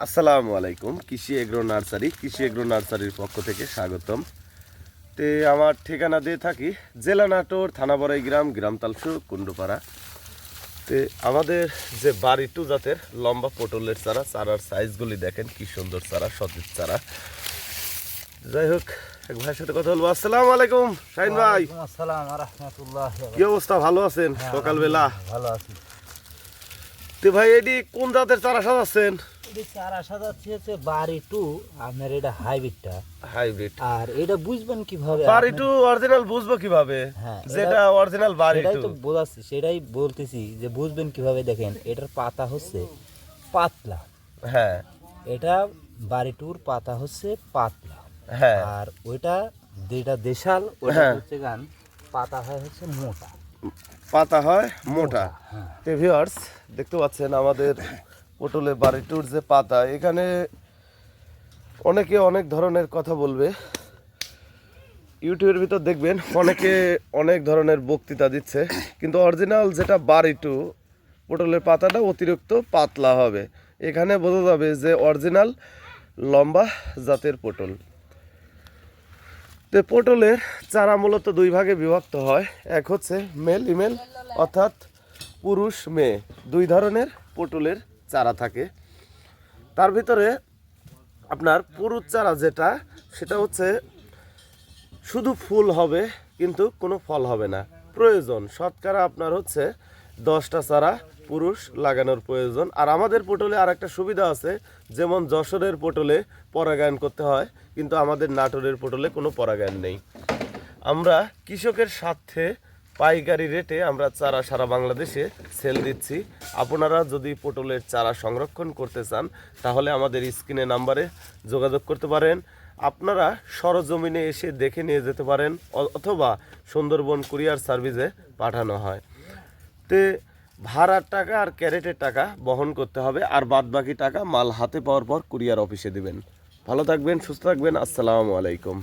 আসসালামু আলাইকুম কৃষি এগ্রো নার্সারি কৃষি এগ্রো নার্সারির পক্ষ থেকে স্বাগতম। তে আমার ঠিকানা দিয়ে থাকি জেলা নাটোর থানা বড়াই গ্রাম গ্রাম তালসু কুণ্ডুপাড়া। তে আমাদের যে বাড়ি টু জাতের লম্বা পটলের চারা চারার সাইজগুলি দেখেন কি সুন্দর চারা সতেজ চারা। যাই হোক এক ভাইয়ের সাথে কথা বলব। আসসালামু আলাইকুম শাহিন ভাই। আসসালাম রহমতুল্লাহ কি অবস্থা? ভালো আছেন? সকালবেলা। ভালো আছি। তে ভাই এটি কোন জাতের চারা সাজাচ্ছেন? এটি চার আসা যাচ্ছে হচ্ছে বাড়ি টু আপনার এটা হাইব্রিডটা হাইব্রিড আর এটা বুঝবেন কীভাবে বাড়ি টু অরিজিনাল বুঝব কীভাবে? হ্যাঁ, যেটা অরিজিনাল বাড়ি টু। তো বোঝাচ্ছি সেটাই বলতেছি যে বুঝবেন কীভাবে দেখেন এটার পাতা হচ্ছে পাতলা। হ্যাঁ। এটা বাড়ি টুর পাতা হচ্ছে পাতলা। হ্যাঁ। আর ওইটা যেটা দেশাল ওটা হ্যাঁ। হচ্ছে গান পাতা হয় হচ্ছে মোটা। পাতা হয় মোটা। হ্যাঁ। ভিউয়ার্স দেখতে পাচ্ছেন আমাদের পটলে বাড়ি টুর যে পাতা, এখানে অনেকে অনেক ধরনের কথা বলবে। ইউটিউবের ভিতর দেখবেন অনেকে অনেক ধরনের বক্তৃতা দিচ্ছে। কিন্তু অরিজিনাল যেটা বাড়ি টু পটলের পাতাটা অতিরিক্ত পাতলা হবে। এখানে বোঝা যাবে যে অরিজিনাল লম্বা জাতের পটল। তো পটলের চারা মূলত দুই ভাগে বিভক্ত হয়। এক হচ্ছে মেল ইমেল অর্থাৎ পুরুষ, মেয়ে। দুই ধরনের পটলের চারা থাকে। তার ভিতরে আপনার পুরুষ চারা যেটা, সেটা হচ্ছে শুধু ফুল হবে, কিন্তু কোনো ফল হবে না। প্রয়োজন। শতকরা আপনার হচ্ছে দশটা চারা পুরুষ লাগানোর প্রয়োজন। আর আমাদের পটলে আর একটা সুবিধা আছে, যেমন যশোরের পটলে পরাগায়ন করতে হয়, কিন্তু আমাদের নাটোরের পটলে কোনো পরাগায়ন নেই। আমরা কৃষকের স্বার্থে পাইকারি রেটে আমরা চারা সারা বাংলাদেশে সেল দিচ্ছি। আপনারা যদি পটলের চারা সংরক্ষণ করতে চান, তাহলে আমাদের স্ক্রিনে নাম্বারে যোগাযোগ করতে পারেন। আপনারা সরজমিনে এসে দেখে নিয়ে যেতে পারেন অথবা সুন্দরবন কুরিয়ার সার্ভিসে পাঠানো হয়। তে ভাড়ার টাকা আর ক্যারেটের টাকা বহন করতে হবে, আর বাদ বাকি টাকা মাল হাতে পাওয়ার পর কুরিয়ার অফিসে দিবেন। ভালো থাকবেন, সুস্থ থাকবেন, আসসালামু আলাইকুম।